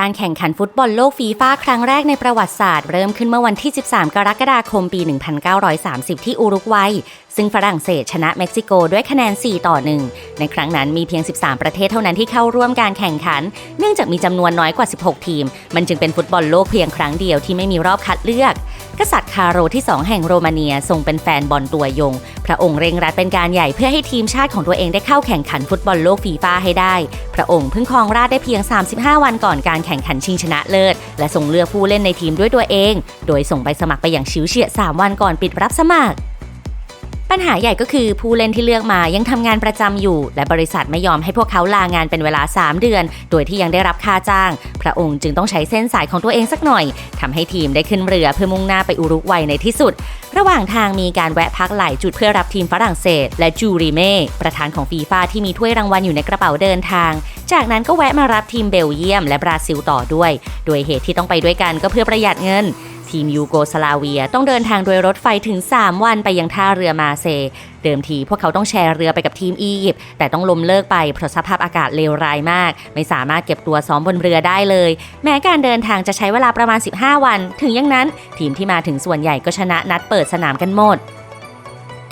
การแข่งขันฟุตบอลโลกฟีฟ่าครั้งแรกในประวัติศาสตร์ เริ่มขึ้นเมื่อวันที่ 13 กรกฎาคมปี 1930 ที่อุรุกวัย ซึ่งฝรั่งเศสชนะเม็กซิโกด้วยคะแนน 4 ต่อ 1 ในครั้งนั้นมีเพียง 13 ประเทศเท่านั้นที่เข้าร่วมการแข่งขัน เนื่องจากมีจำนวนน้อยกว่า 16 ทีม มันจึงเป็นฟุตบอลโลกเพียงครั้งเดียวที่ไม่มีรอบคัดเลือก กษัตริย์คาโรที่ 2 แห่งโรมาเนียทรงเป็นแฟนบอลตัวยง พระองค์เร่งรัดเป็นการใหญ่เพื่อให้ทีมชาติของตัวเองได้เข้าแข่งขันฟุตบอลโลกฟีฟ่าให้ได้ พระองค์เพิ่งครองราชได้เพียง 35 วันก่อนการแข่งขันชิงชนะเลิศ และทรงเลือกผู้เล่นในทีมด้วยตัวเอง โดยส่งใบสมัครไปอย่างชิวเฉียด3วันก่อนปิดรับสมัคร ปัญหาใหญ่ก็คือผู้เล่นที่เลือกมายังทำงานประจำอยู่ และบริษัทไม่ยอมให้พวกเขาลางานเป็นเวลา 3 เดือน โดยที่ยังได้รับค่าจ้าง พระองค์จึงต้องใช้เส้นสายของตัวเองสักหน่อยทำให้ทีมได้ขึ้นเรือเพื่อมุ่งหน้าไปอุรุกวัยในที่สุด ระหว่างทางมีการแวะพักหลายจุดเพื่อรับทีมฝรั่งเศส และจูริเม่ประธานของฟีฟ่าที่มีถ้วยรางวัลอยู่ในกระเป๋าเดินทาง จากนั้นก็แวะมารับทีมเบลเยียม และบราซิลต่อด้วย โดยเหตุที่ต้องไปด้วยกันก็เพื่อประหยัดเงิน ทีมยูโกสลาเวียต้องเดินทางโดยรถไฟถึง 3 วันไปยังท่าเรือมาเซ เดิมทีพวกเขาต้องแชร์เรือไปกับทีมอียิปต์แต่ต้องล้มเลิกไปเพราะสภาพอากาศเลวร้ายมาก ไม่สามารถเก็บตัวซ้อมบนเรือได้เลย แม้การเดินทางจะใช้เวลาประมาณ 15 วัน ถึงอย่างนั้น ทีมที่มาถึงส่วนใหญ่ก็ชนะนัดเปิดสนามกันหมด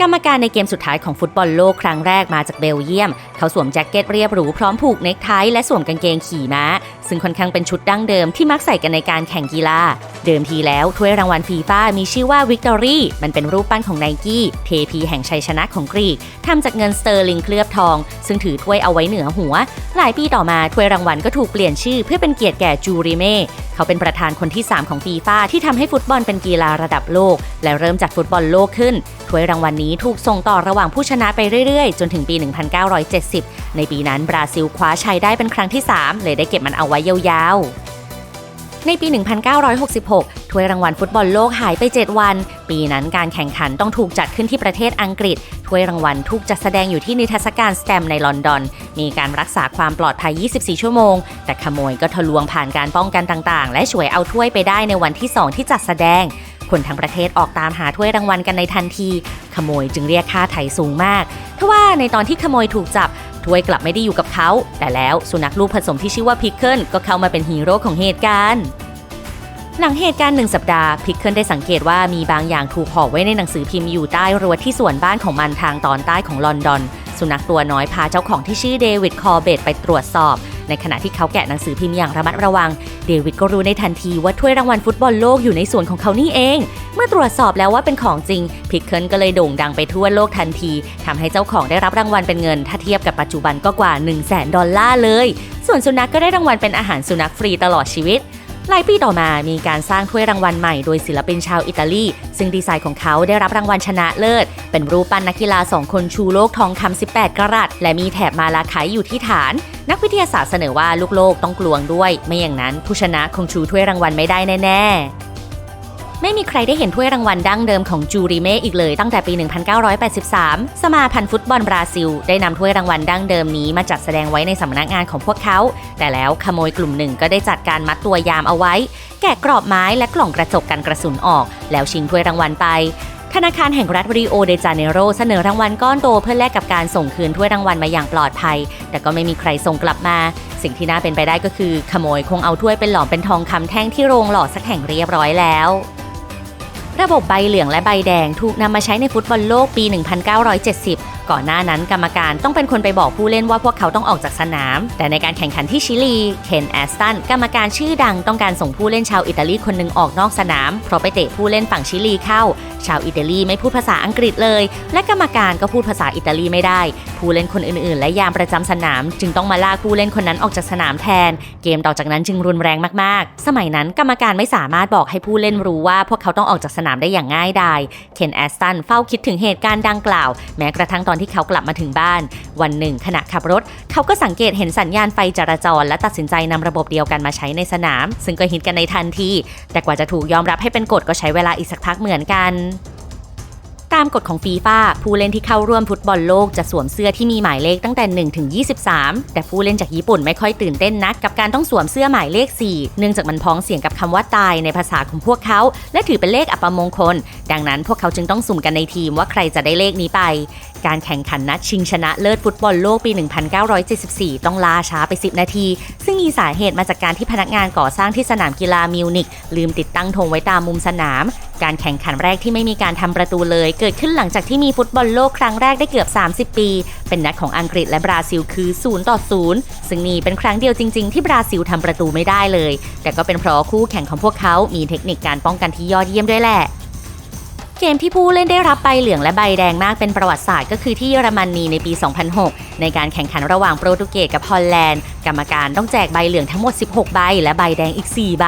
กรรมการในเกมสุดท้ายของฟุตบอลโลกครั้งแรกมาจากเบลเยียม เขาสวมแจ็คเก็ตเรียบหรูพร้อมผูกเนคไทและสวมกางเกงขี่ม้า ซึ่งค่อนข้างเป็นชุดดั้งเดิมที่มักใส่กันในการแข่งกีฬาเดิมทีแล้วถ้วยรางวัลฟีฟ่ามีชื่อว่าวิกตอรี่มันเป็นรูปปั้นของไนกี้เทพีแห่งชัยชนะของกรีกทำจากเงินสเตอร์ลิงเคลือบทอง ซึ่งถือถ้วยเอาไว้เหนือหัว หลายปีต่อมาถ้วยรางวัลก็ถูกเปลี่ยนชื่อเพื่อเป็นเกียรติแก่จูริเม่เขาเป็นประธานคนที่ 3 ของฟีฟ่าที่ทำให้ฟุตบอลเป็นกีฬาระดับโลก และเริ่มจัดฟุตบอลโลกขึ้นถ้วยรางวัลนี้ถูกส่งต่อระหว่างผู้ชนะไปเรื่อยๆ จนถึงปี 1970 ในปีนั้นบราซิลคว้าชัยได้เป็นครั้งที่ 3 เลยได้เก็บมันเอาไว้ยาวๆ ในปี 1966 ถ้วยรางวัลฟุตบอลโลกหายไป 7 วัน ปีนั้นการแข่งขันต้องถูกจัดขึ้นที่ประเทศอังกฤษ ถ้วยรางวัลถูกจัดแสดงอยู่ที่นิทรรศการสแตมในลอนดอน มีการรักษาความปลอดภัย 24 ชั่วโมง แต่ขโมยก็ทะลวงผ่านการป้องกันต่างๆ และฉวยเอาถ้วยไปได้ในวันที่ 2 ที่จัดแสดง คนทั้งประเทศออกตามหาถ้วยรางวัลกันในทันที ขโมยจึงเรียกค่าไถ่สูงมากทว่าในตอนที่ขโมยถูกจับ ถ้วยกลับไม่ได้อยู่กับเขา แต่แล้วสุนัขลูกผสมที่ชื่อว่าพิกเกิลก็เข้ามาเป็นฮีโร่ของเหตุการณ์ หลังเหตุการณ์หนึ่งสัปดาห์พิกเกิลได้สังเกตว่ามีบางอย่างถูกห่อไว้ในหนังสือพิมพ์อยู่ใต้รั้วที่สวนบ้านของมันทางตอนใต้ของลอนดอน สุนัขตัวน้อยพาเจ้าของที่ชื่อเดวิดคอร์เบตไปตรวจสอบ ในขณะที่เขาแกะหนังสือพิมพ์อย่างระมัดระวัง เดวิดก็รู้ในทันทีว่าถ้วยรางวัลฟุตบอลโลกอยู่ในส่วนของเขานี่เอง เมื่อตรวจสอบแล้วว่าเป็นของจริง พิกเกิลก็เลยโด่งดังไปทั่วโลกทันทีทำให้เจ้าของได้รับรางวัลเป็นเงิน ถ้าเทียบกับปัจจุบันก็กว่า 1 0 0 0 0แดอลลาร์เลย ส่วนสุนัขก็ได้รางวัลเป็นอาหารสุนัขฟรีตลอดชีวิต หลายปีต่อมามีการสร้างถ้วยรางวัลใหม่โดยศิลปินชาวอิตาลี ซึ่งดีไซน์ของเขาได้รับรางวัลชนะเลิศ เป็นรูปปั้นนักกีฬาสองคนชูโลกทองคำ 18 กรัต และมีแถบมาลาไขอยู่ที่ฐาน นักวิทยาศาสตร์เสนอว่าลูกโลกต้องกลวงด้วย ไม่อย่างนั้นผู้ชนะคงชูถ้วยรางวัลไม่ได้แน่ๆ ไม่มีใครได้เห็นถ้วยรางวัลดั้งเดิมของจูริเม่อีกเลยตั้งแต่ปี 1983 สมาพันธ์ฟุตบอลบราซิล ได้นำถ้วยรางวัลดั้งเดิมนี้มาจัดแสดงไว้ในสำนักงานของพวกเขา แต่แล้วขโมยกลุ่มหนึ่งก็ได้จัดการมัดตัวยามเอาไว้ แกะกรอบไม้และกล่องกระจกกันกระสุนออก แล้วชิงถ้วยรางวัลไปธนาคารแห่งรัฐริโอเดจาเนโรเสนอรางวัลก้อนโตเพื่อแลกกับการส่งคืนถ้วยรางวัลมาอย่างปลอดภัย แต่ก็ไม่มีใครส่งกลับมา สิ่งที่น่าเป็นไปได้ก็คือ ขโมยคงเอาถ้วยเป็นหลอมเป็นทองคำแท่งที่โรงหล่อสักแห่งเรียบร้อยแล้ว ระบบใบเหลืองและใบแดงถูกนำมาใช้ในฟุตบอลโลกปี 1970 ก่อนหน้านั้นกรรมการต้องเป็นคนไปบอกผู้เล่นว่าพวกเขาต้องออกจากสนาม แต่ในการแข่งขันที่ชิลี เคนแอสตันกรรมการชื่อดังต้องการส่งผู้เล่นชาวอิตาลีคนหนึ่งออกนอกสนาม เพราะไปเตะผู้เล่นฝั่งชิลีเข้า ชาวอิตาลีไม่พูดภาษาอังกฤษเลย และกรรมการก็พูดภาษาอิตาลีไม่ได้ผู้เล่นคนอื่นๆ และยามประจำสนาม จึงต้องมาลากผู้เล่นคนนั้นออกจากสนามแทน เกมต่อจากนั้นจึงรุนแรงมากๆ สมัยนั้นกรรมการไม่สามารถบอกให้ผู้เล่นรู้ว่าพวกเขาต้องออกจากสนามได้อย่างง่ายดายเคนแอสตันเฝ้าคิดถึงเหตุการณ์ดังกล่าว แม้กระทั่งตอนที่เขากลับมาถึงบ้าน วันหนึ่ง ขณะขับรถ เขาก็สังเกตเห็นสัญญาณไฟจราจร และตัดสินใจนำระบบเดียวกันมาใช้ในสนาม ซึ่งก็ฮิตกันในทันทีแต่กว่าจะถูกยอมรับให้เป็นกฎก็ใช้เวลาอีกสักพักเหมือนกัน ตามกฎของฟีฟ่าผู้เล่นที่เข้าร่วมฟุตบอลโลกจะสวมเสื้อที่มีหมายเลขตั้งแต่ 1 ถึง 23 แต่ผู้เล่นจากญี่ปุ่นไม่ค่อยตื่นเต้นนัก กับการต้องสวมเสื้อหมายเลข 4 เนื่องจากมันพ้องเสียงกับคำว่าตายในภาษาของพวกเขา และถือเป็นเลขอัปมงคล ดังนั้นพวกเขาจึงต้องสุ่มกันในทีมว่าใครจะได้เลขนี้ไป การแข่งขันนัดชิงชนะเลิศฟุตบอลโลกปี 1974 ต้องลาช้าไป 10 นาที ซึ่งมีสาเหตุมาจากการที่พนักงานก่อสร้างที่สนามกีฬามิวนิกลืมติดตั้งธงไว้ตามมุมสนาม การแข่งขันแรกที่ไม่มีการทำประตูเลย เกิดขึ้นหลังจากที่มีฟุตบอลโลกครั้งแรกได้เกือบ 30 ปี เป็นนัดของอังกฤษและบราซิลคือ0ต่อ0ซึ่งนี่เป็นครั้งเดียวจริง ๆ ที่บราซิลทำประตูไม่ได้เลย แต่ก็เป็นเพราะคู่แข่งของพวกเขา มีเทคนิคการป้องกันที่ยอดเยี่ยมด้วยแหละ เกมที่ผู้เล่นได้รับใบเหลืองและใบแดงมากเป็นประวัติศาสตร์ก็คือที่เยอรมนีในปี 2006 ในการแข่งขันระหว่างโปรตุเกสกับฮอลแลนด์ กรรมการต้องแจกใบเหลืองทั้งหมด 16 ใบ และใบแดงอีก 4 ใบ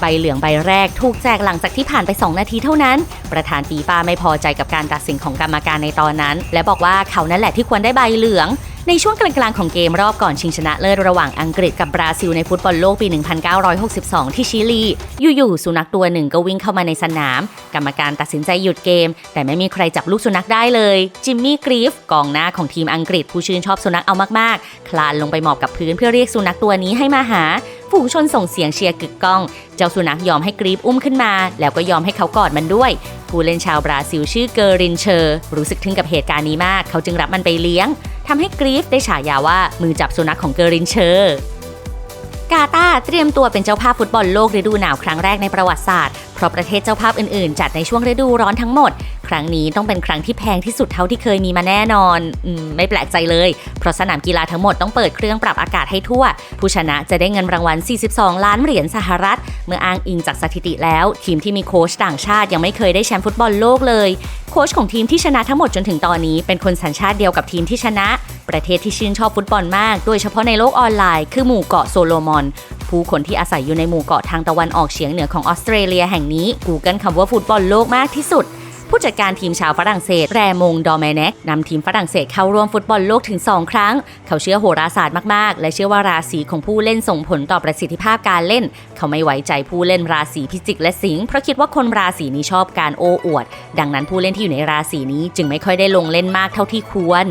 ใบเหลืองใบแรกถูกแจกหลังจากที่ผ่านไป 2 นาทีเท่านั้น ประธานฟีฟ่าไม่พอใจกับการตัดสินของกรรมการในตอนนั้น และบอกว่าเขานั่นแหละที่ควรได้ใบเหลือง ในช่วงกลางๆของเกมรอบก่อนชิงชนะเลิศระหว่างอังกฤษกับบราซิลในฟุตบอลโลกปี 1962 ที่ชิลี อยู่ๆสุนัขตัวหนึ่งก็วิ่งเข้ามาในสนาม กรรมการตัดสินใจหยุดเกม แต่ไม่มีใครจับลูกสุนัขได้เลย จิมมี่กรีฟกองหน้าของทีมอังกฤษผู้ชื่นชอบสุนัขเอามากๆ คลานลงไปหมอบกับพื้นเพื่อเรียกสุนัขตัวนี้ให้มาหาฝูงชนส่งเสียงเชียร์กึกก้อง เจ้าสุนัขยอมให้กรีฟอุ้มขึ้นมา แล้วก็ยอมให้เขากอดมันด้วย ผู้เล่นชาวบราซิลชื่อเกอรินเชอร์ รู้สึกทึ่งกับเหตุการณ์นี้มาก เขาจึงรับมันไปเลี้ยง ทำให้กรีฟได้ฉายาว่ามือจับสุนัขของเกอรินเชอร์กาตาเตรียมตัวเป็นเจ้าภาพฟุตบอลโลกฤดูหนาวครั้งแรกในประวัติศาสตร์ เพราะประเทศเจ้าภาพอื่นๆ จัดในช่วงฤดูร้อนทั้งหมด ครั้งนี้ต้องเป็นครั้งที่แพงที่สุดเท่าที่เคยมีมาแน่นอนอมไม่แปลกใจเลย เพราะสนามกีฬาทั้งหมดต้องเปิดเครื่องปรับอากาศให้ทั่ว ผู้ชนะจะได้เงินรางวัล 42 ล้านเหรียญสหรัฐ เมื่ออ้างอิงจากสถิติแล้ว ทีมที่มีโค้ชต่างชาติยังไม่เคยได้แชมป์ฟุตบอลโลกเลยโค้ชของทีมที่ชนะทั้งหมดจนถึงตอนนี้เป็นคนสัญชาติเดียวกับทีมที่ชนะ ประเทศที่ชื่นชอบฟุตบอลมาก โดยเฉพาะในโลกออนไลน์คือหมู่เกาะโซโลมอน ผู้คนที่อาศัยอยู่ในหมู่เกาะทางตะวันออกเฉียงเหนือของออสเตรเลียแห่งนี้ Google คำว่าฟุตบอลโลกมากที่สุดผู้จัดการทีมชาวฝรั่งเศสแรมง ดอมเนกนำทีมฝรั่งเศสเข้าร่วมฟุตบอลโลกถึง 2 ครั้ง เขาเชื่อโหราศาสตร์มาก ๆ และเชื่อว่าราศีของผู้เล่นส่งผลต่อประสิทธิภาพการเล่น เขาไม่ไว้ใจผู้เล่นราศีพิจิกและสิงห์เพราะคิดว่าคนราศีนี้ชอบการโอ้อวด ดังนั้นผู้เล่นที่อยู่ในราศีนี้จึงไม่ค่อยได้ลงเล่นมากเท่าที่ควร